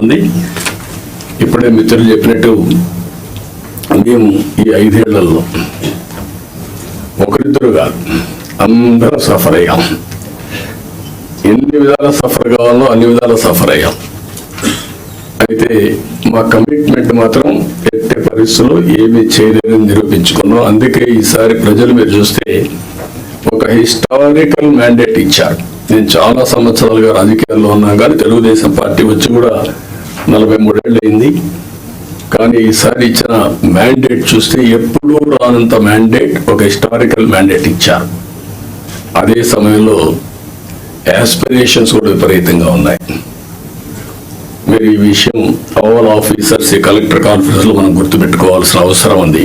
వస్తుంది ఇప్పుడే మిత్రులు చెప్పినట్టు మేము ఈ ఐదేళ్ళలో ఒకరిద్దరు కాదు అందరం సఫర్ అయ్యాం. ఎన్ని విధాల సఫర్ కావాలో అన్ని విధాల సఫర్ అయ్యాం. అయితే మా కమిట్మెంట్ మాత్రం ఎట్టి పరిస్థితుల్లో ఏమీ చేయలేదని నిరూపించుకున్నాం. అందుకే ఈసారి ప్రజలు మీరు చూస్తే ఒక హిస్టారికల్ మ్యాండేట్ ఇచ్చారు. నేను చాలా సంవత్సరాలుగా రాజకీయాల్లో ఉన్నా కానీ తెలుగుదేశం పార్టీ వచ్చి కూడా నలభై మూడేళ్ళు అయింది కానీ ఈసారి ఇచ్చిన మ్యాండేట్ చూస్తే ఎప్పుడూ రానంత మ్యాండేట్ ఒక హిస్టారికల్ మ్యాండేట్ ఇచ్చారు. అదే సమయంలో యాస్పిరేషన్స్ కూడా విపరీతంగా ఉన్నాయి. మీరు ఈ విషయం ఆల్ ఆఫీసర్స్ ఈ కలెక్టర్ కాన్ఫరెన్స్లో మనం గుర్తుపెట్టుకోవాల్సిన అవసరం ఉంది.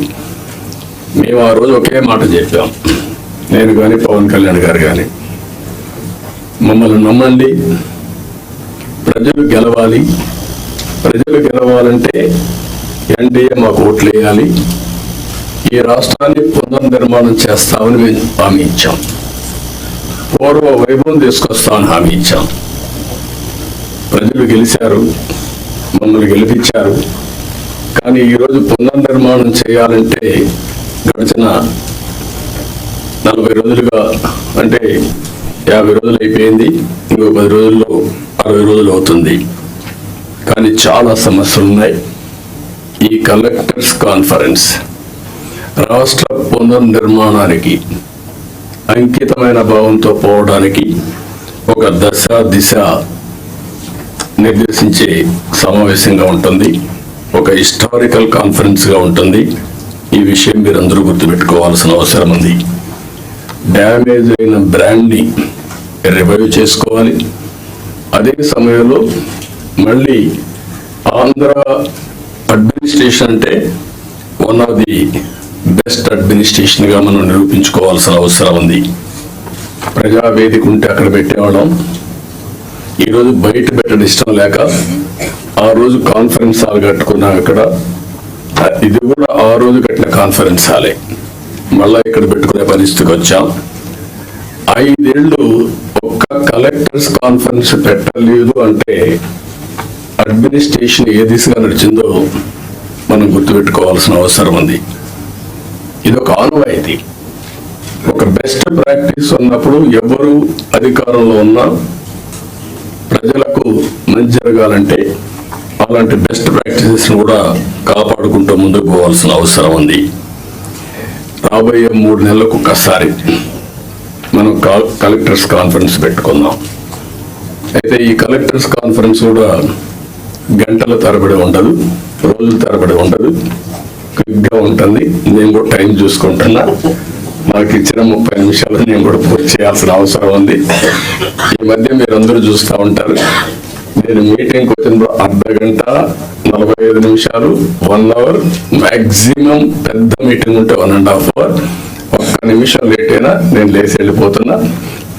మేము ఆ రోజు ఒకే మాట చెప్పాం. నేను కానీ పవన్ కళ్యాణ్ గారు కానీ మమ్మల్ని నమ్మండి ప్రజలు గెలవాలి ప్రజలు గెలవాలంటే ఎన్డీఏ మాకు ఓట్లు వేయాలి. ఈ రాష్ట్రాన్ని పునర్నిర్మాణం చేస్తామని మేము హామీ ఇచ్చాం. పూర్వ వైభవం తీసుకొస్తామని హామీ ఇచ్చాం. ప్రజలు గెలిచారు మమ్మల్ని గెలిపించారు. కానీ ఈరోజు పునర్నిర్మాణం చేయాలంటే గడిచిన నలభై రోజులుగా అంటే యాభై రోజులు అయిపోయింది. ఇంకో పది రోజుల్లో అరవై రోజులు అవుతుంది. కానీ చాలా సమస్యలు ఉన్నాయి. ఈ కలెక్టర్స్ కాన్ఫరెన్స్ రాష్ట్ర పునర్నిర్మాణానికి అంకితమైన భావంతో పోవడానికి ఒక దశ దిశ నిర్దేశించే సమావేశంగా ఉంటుంది. ఒక హిస్టారికల్ కాన్ఫరెన్స్గా ఉంటుంది. ఈ విషయం మీరు అందరూ గుర్తుపెట్టుకోవాల్సిన అవసరం ఉంది. డ్యామేజ్ అయిన బ్రాండ్ని రివైవ్ చేసుకోవాలి. అదే సమయంలో మళ్ళీ ఆంధ్ర అడ్మినిస్ట్రేషన్ అంటే వన్ ఆఫ్ ది బెస్ట్ అడ్మినిస్ట్రేషన్గా మనం నిరూపించుకోవాల్సిన అవసరం ఉంది. ప్రజావేదిక ఉంటే అక్కడ పెట్టేవాళ్ళం. ఈరోజు బయట పెట్టడం ఇష్టం లేక ఆ రోజు కాన్ఫరెన్స్ హాల్ కట్టుకున్నాం ఇక్కడ ఇది కూడా ఆ రోజు కట్టిన కాన్ఫరెన్స్ హాలే. మళ్ళీ ఇక్కడ పెట్టుకునే పరిస్థితికి వచ్చాం. ఐదేళ్ళు ఒక్క కలెక్టర్స్ కాన్ఫరెన్స్ పెట్టలేదు అంటే అడ్మినిస్ట్రేషన్ ఏ దిశగా నడిచిందో మనం గుర్తుపెట్టుకోవాల్సిన అవసరం ఉంది. ఇది ఒక ఆనవాయితీ. ఒక బెస్ట్ ప్రాక్టీస్ ఉన్నప్పుడు ఎవరు అధికారంలో ఉన్నా ప్రజలకు మంచి జరగాలంటే అలాంటి బెస్ట్ ప్రాక్టీసెస్ కూడా కాపాడుకుంటూ ముందుకు పోవాల్సిన అవసరం ఉంది. రాబోయే మూడు నెలలకు ఒకసారి మనం కలెక్టర్స్ కాన్ఫరెన్స్ పెట్టుకుందాం. అయితే ఈ కలెక్టర్స్ కాన్ఫరెన్స్ కూడా గంటల తరబడి ఉండదు రోజుల తరబడి ఉండదు. క్విక్గా ఉంటుంది. నేను కూడా టైం చూసుకుంటున్నా. నాకు ఇచ్చిన ముప్పై నిమిషాలు నేను కూడా పూర్తి చేయాల్సిన అవసరం ఉంది. ఈ మధ్య మీరందరూ చూస్తూ ఉంటారు. నేను మీటింగ్కి వచ్చినప్పుడు అర్ధ గంట నలభై ఐదు నిమిషాలు వన్ అవర్ మ్యాక్సిమం పెద్ద మీటింగ్ ఉంటే వన్ అండ్ హాఫ్ అవర్. ఒక్క నిమిషం లేట్ అయినా నేను లేచి వెళ్ళిపోతున్నా.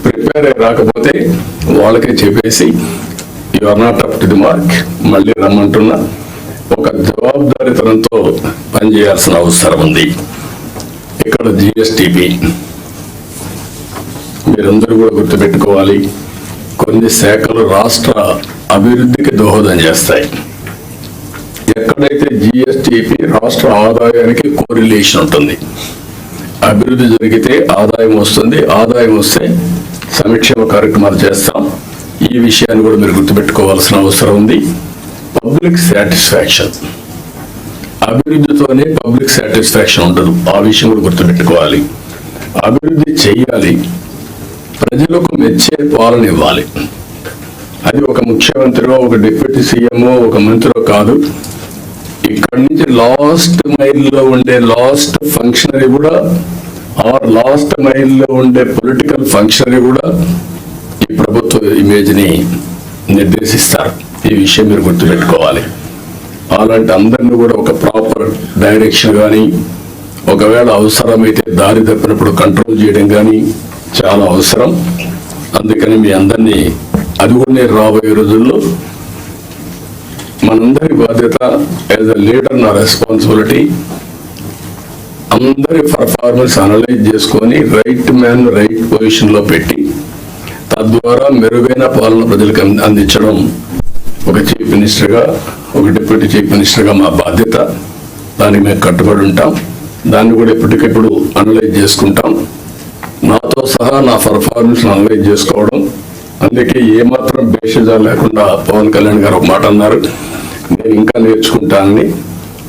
ప్రిపేర్ అయి రాకపోతే వాళ్ళకే చెప్పేసి you are not up to the mark మళ్ళీ రమ్మంటున్నా ఒక జవాబుదారితనంతో పనిచేయాల్సిన అవసరం ఉంది. ఇక్కడ జిఎస్టిపి మీరందరూ కూడా గుర్తుపెట్టుకోవాలి కొన్ని శాఖలు రాష్ట్ర అభివృద్ధికి దోహదం చేస్తాయి. ఎక్కడైతే జిఎస్టిపి రాష్ట్ర ఆదాయానికి కోరిలేషన్ ఉంటుంది అభివృద్ధి జరిగితే ఆదాయం వస్తుంది ఆదాయం వస్తే సంక్షేమ కార్యక్రమాలు చేస్తాం. ఈ విషయాన్ని కూడా మీరు గుర్తుపెట్టుకోవాల్సిన అవసరం ఉంది. పబ్లిక్ సాటిస్ఫాక్షన్ అభివృద్ధితోనే పబ్లిక్ సాటిస్ఫాక్షన్ ఉండదు. ఆ విషయం కూడా గుర్తుపెట్టుకోవాలి. అభివృద్ధి చేయాలి ప్రజలకు మెచ్చే పాలన ఇవ్వాలి. అది ఒక ముఖ్యమంత్రిలో ఒక డిప్యూటీ సీఎం ఒక మంత్రో కాదు. ఇక్కడి నుంచి లాస్ట్ మైల్లో ఉండే లాస్ట్ ఫంక్షనరీ కూడా ఆర్ లాస్ట్ మైల్లో ఉండే పొలిటికల్ ఫంక్షనరీ కూడా ఈ ప్రభుత్వ ఇమేజ్ని నిర్దేశిస్తారు. ఈ విషయం మీరు గుర్తుపెట్టుకోవాలి. అలాంటి అందరిని కూడా ఒక ప్రాపర్ డైరెక్షన్ కానీ ఒకవేళ అవసరమైతే దారి తప్పినప్పుడు కంట్రోల్ చేయడం కానీ చాలా అవసరం. అందుకని మీ అందరినీ అది కూడా నేను రాబోయే రోజుల్లో మనందరి బాధ్యత యాజ్ అ లీడర్ నా రెస్పాన్సిబిలిటీ అందరి పర్ఫార్మెన్స్ అనలైజ్ చేసుకొని రైట్ మ్యాన్ రైట్ పొజిషన్లో పెట్టి తద్వారా మెరుగైన పాలన ప్రజలకు అంది- అందించడం ఒక చీఫ్ మినిస్టర్గా ఒక డిప్యూటీ చీఫ్ మినిస్టర్గా మా బాధ్యత. దానికి మేము కట్టుబడి ఉంటాం. దాన్ని కూడా ఎప్పటికెప్పుడు అనలైజ్ చేసుకుంటాం. నాతో సహా నా పర్ఫార్మెన్స్ అనలైజ్ చేసుకోవడం. అందుకే ఏమాత్రం బేషజా లేకుండా పవన్ కళ్యాణ్ గారు ఒక మాట అన్నారు. నేను ఇంకా నేర్చుకుంటానని.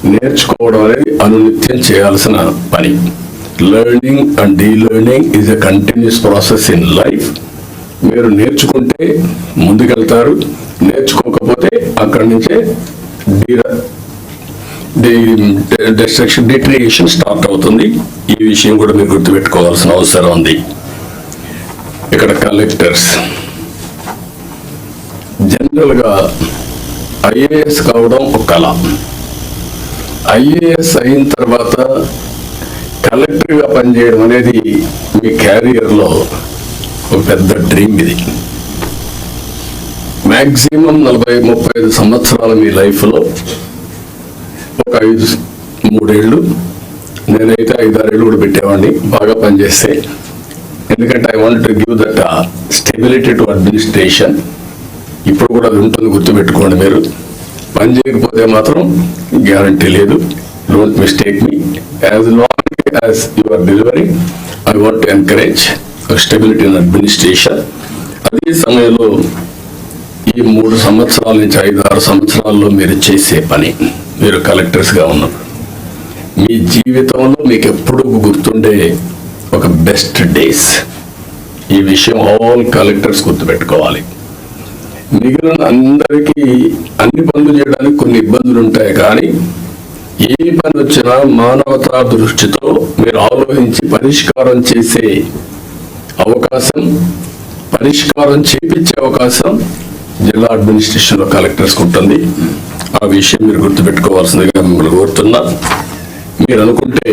నేర్చుకోవడం అనేది అనునిత్యం చేయాల్సిన పని. Learning and delearning is a continuous process in life మీరు నేర్చుకుంటే ముందుకెళ్తారు నేర్చుకోకపోతే అక్కడి నుంచే డిస్ట్రక్షన్ డిట్రియేషన్ స్టార్ట్ అవుతుంది. ఈ విషయం కూడా మీరు గుర్తుపెట్టుకోవాల్సిన అవసరం ఉంది. ఇక్కడ కలెక్టర్స్. జనరల్గా ఐఏఎస్ కావడం ఒక కళ. ఐఏఎస్ అయిన తర్వాత కలెక్టర్గా పనిచేయడం అనేది మీ క్యారియర్లో ఒక పెద్ద డ్రీమ్ ఇది. మ్యాక్సిమం నలభై ముప్పై ఐదు సంవత్సరాల మీ లైఫ్లో ఒక ఐదు మూడేళ్ళు నేనైతే ఐదారేళ్ళు కూడా పెట్టేవాడిని బాగా పనిచేస్తే. ఎందుకంటే I want to give that stability to administration ఇప్పుడు కూడా అది ఉంటుంది గుర్తుపెట్టుకోండి మీరు. పని చేయకపోతే మాత్రం గ్యారంటీ లేదు. Don't mistake me as long as your delivery I want to encourage stability in administration అదే సమయంలో ఈ మూడు సంవత్సరాల నుంచి ఐదు ఆరు సంవత్సరాల్లో మీరు చేసే పని మీరు కలెక్టర్స్గా ఉన్నప్పుడు. మీ జీవితంలో మీకు ఎప్పుడూ గుర్తుండే ఒక బెస్ట్ డేస్ ఈ విషయం ఆల్ కలెక్టర్స్ గుర్తుపెట్టుకోవాలి. మిగిలిన అందరికీ అన్ని పనులు చేయడానికి కొన్ని ఇబ్బందులు ఉంటాయి కానీ ఏ పని వచ్చినా మానవతా దృష్టితో మీరు ఆలోచించి పరిష్కారం చేసే అవకాశం పరిష్కారం చేపించే అవకాశం జిల్లా అడ్మినిస్ట్రేషన్లో కలెక్టర్స్ ఉంటుంది. ఆ విషయం మీరు గుర్తుపెట్టుకోవాల్సిందిగా మిమ్మల్ని కోరుతున్నా. మీరు అనుకుంటే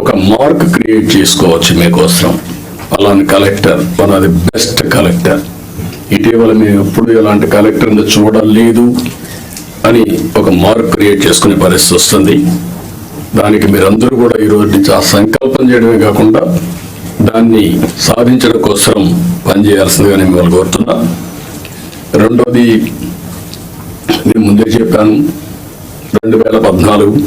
ఒక మార్క్ క్రియేట్ చేసుకోవచ్చు మీకోసం. అలాంటి కలెక్టర్ వన్ అది ది బెస్ట్ కలెక్టర్. ఇటీవల మేము ఎప్పుడు ఎలాంటి కలెక్టర్ని చూడలేదు అని ఒక మార్క్ క్రియేట్ చేసుకునే పరిస్థితి వస్తుంది. దానికి మీరందరూ కూడా ఈ రోజు నుంచి ఆ సంకల్పం చేయడమే కాకుండా దాన్ని సాధించడం కోసం పనిచేయాల్సిందిగా నేను మిమ్మల్ని కోరుతున్నా. రెండోది నేను ముందే చెప్పాను రెండు వేల పద్నాలుగు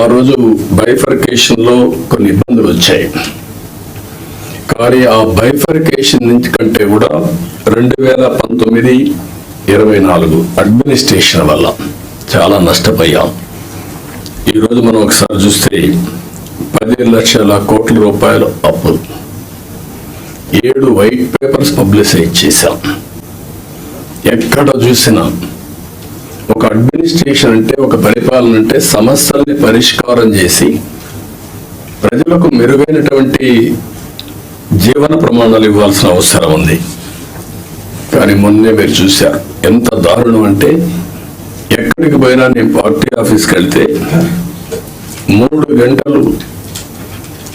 ఆ రోజు బైఫర్కేషన్లో కొన్ని ఇబ్బందులు వచ్చాయి. కానీ ఆ బైఫర్కేషన్ నుంచి కంటే కూడా రెండు వేల పంతొమ్మిది ఇరవై నాలుగు అడ్మినిస్ట్రేషన్ వల్ల చాలా నష్టపోయాం. ఈరోజు మనం ఒకసారి చూస్తే పది లక్షల కోట్ల రూపాయలు అప్పు ఏడు వైట్ పేపర్స్ పబ్లిసైజ్ చేశాం. ఎక్కడ చూసినా ఒక అడ్మినిస్ట్రేషన్ అంటే ఒక పరిపాలన అంటే సమస్యల్ని పరిష్కారం చేసి ప్రజలకు మెరుగైనటువంటి జీవన ప్రమాణాలు ఇవ్వాల్సిన అవసరం ఉంది. కానీ మొన్నే మీరు చూశారు ఎంత దారుణం అంటే ఎక్కడికి పోయినా నేను పార్టీ ఆఫీస్కి వెళ్తే మూడు గంటలు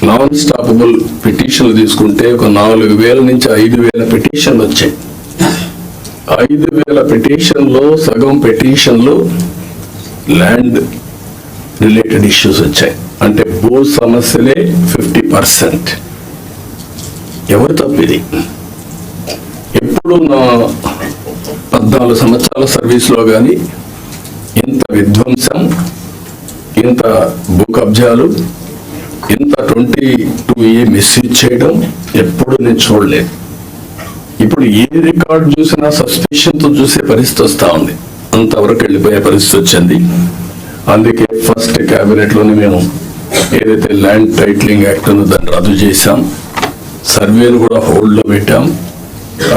నాన్ స్టాపబుల్ పిటిషన్లు తీసుకుంటే ఒక నాలుగు వేల నుంచి ఐదు వేల పిటిషన్లు వచ్చాయి. ఐదు వేల పిటిషన్లో సగం పిటిషన్లు ల్యాండ్ రిలేటెడ్ ఇష్యూస్ వచ్చాయి. అంటే భూ సమస్యలే ఫిఫ్టీ పర్సెంట్ ఎవరు తప్పిది ఎప్పుడు నా పద్నాలుగు సంవత్సరాల సర్వీస్లో కానీ ఇంత విధ్వంసం ఇంత భూ కబ్జాలు ఇంత ట్వంటీ టూ ఏ మిస్యూజ్ చేయడం ఎప్పుడు నేను చూడలేదు. ఇప్పుడు ఏ రికార్డ్ చూసినా సస్పెషన్తో చూసే పరిస్థితి వస్తా ఉంది. అంతవరకు వెళ్ళిపోయే పరిస్థితి వచ్చింది. అందుకే ఫస్ట్ కేబినెట్లోనే మేము ఏదైతే ల్యాండ్ టైటిలింగ్ యాక్ట్ ఉందో దాన్ని రద్దు చేశాం. సర్వేను కూడా హోల్డ్లో పెట్టాం.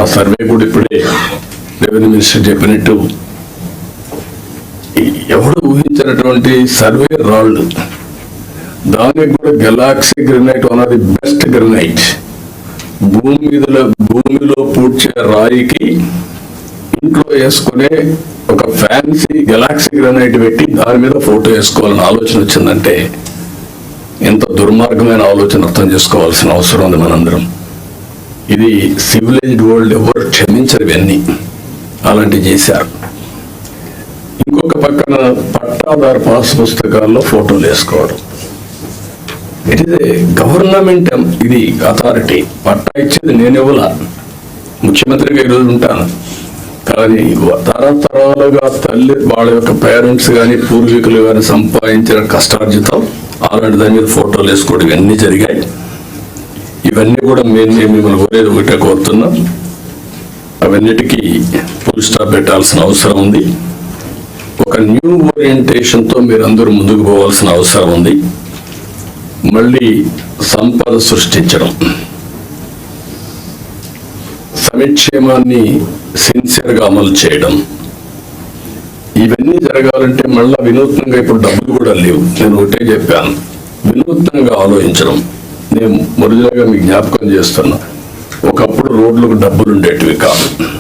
ఆ సర్వే కూడా ఇప్పుడే రెవెన్యూ మినిస్టర్ చెప్పినట్టు ఎవడు ఊహించినటువంటి సర్వే రాళ్ళు. దానికి కూడా Galaxy granite one of the best granite. భూమి మీదలో భూమిలో పూడ్చే రాయికి ఇంట్లో వేసుకునే ఒక ఫ్యాన్సీ గెలాక్సీ గ్రెనైట్ పెట్టి దాని మీద ఫోటో వేసుకోవాలని ఆలోచన వచ్చిందంటే ఎంత దుర్మార్గమైన ఆలోచన అర్థం చేసుకోవాల్సిన అవసరం ఉంది మనందరం. ఇది సివిలైజ్డ్ వరల్డ్ ఎవరు క్షమించరు ఇవన్నీ. అలాంటివి చేశారు. ఇంకొక పక్కన పట్టాదారు పాస్ పుస్తకాల్లో ఫోటోలు వేసుకోవడం. ఇట్ ఇస్ ఏ గవర్నమెంట్ ఇది అథారిటీ పట్టా ఇచ్చేది నేను ఇవ్వలా. ముఖ్యమంత్రిగా ఈరోజు ఉంటాను. కానీ తరతరాలుగా తల్లి వాళ్ళ యొక్క పేరెంట్స్ కానీ పూర్వీకులు కానీ సంపాదించిన కష్టార్జితం అలాంటి దాని మీద ఫోటోలు వేసుకోవడం ఇవన్నీ జరిగాయి. ఇవన్నీ కూడా మేము మిమ్మల్ని కోరేది ఒకటే కోరుతున్నాం. అవన్నిటికీ ఫుల్ స్టాప్ పెట్టాల్సిన అవసరం ఉంది. ఒక న్యూ ఓరియంటేషన్తో మీరు అందరూ ముందుకు పోవాల్సిన అవసరం ఉంది. మళ్ళీ సంపద సృష్టించడం. సమిక్షేమాన్ని సిన్సియర్గా అమలు చేయడం. ఇవన్నీ జరగాలంటే మళ్ళా వినూత్నంగా ఇప్పుడు డబ్బులు కూడా లేవు. నేను ఒకటే చెప్పాను. వినూత్నంగా ఆలోచించడం. నేను మొదలుగా మీకు జ్ఞాపకం చేస్తున్నా. ఒకప్పుడు రోడ్లకు డబ్బులు ఉండేటివి కాదు.